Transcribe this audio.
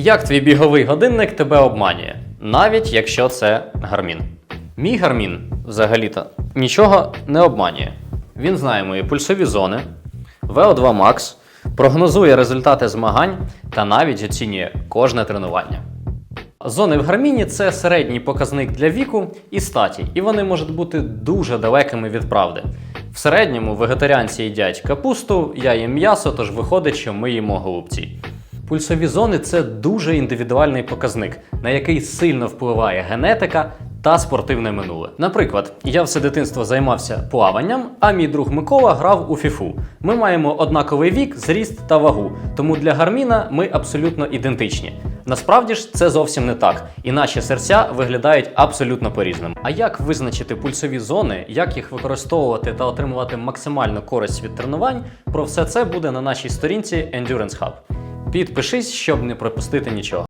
Як твій біговий годинник тебе обманює, навіть якщо це гармін. Мій гармін взагалі-то нічого не обманює. Він знає мої пульсові зони, VO2 Max, прогнозує результати змагань та навіть оцінює кожне тренування. Зони в гарміні це середній показник для віку і статі, і вони можуть бути дуже далекими від правди. В середньому вегетаріанці їдять капусту, я їм м'ясо, тож виходить, що ми їмо голубці. Пульсові зони це дуже індивідуальний показник, на який сильно впливає генетика та спортивне минуле. Наприклад, я все дитинство займався плаванням, а мій друг Микола грав у фіфу. Ми маємо однаковий вік, зріст та вагу, тому для гарміна ми абсолютно ідентичні. Насправді ж це зовсім не так, і наші серця виглядають абсолютно по-різному. А як визначити пульсові зони, як їх використовувати та отримувати максимальну користь від тренувань? Про все це буде на нашій сторінці Endurance Hub. Підпишись, щоб не пропустити нічого.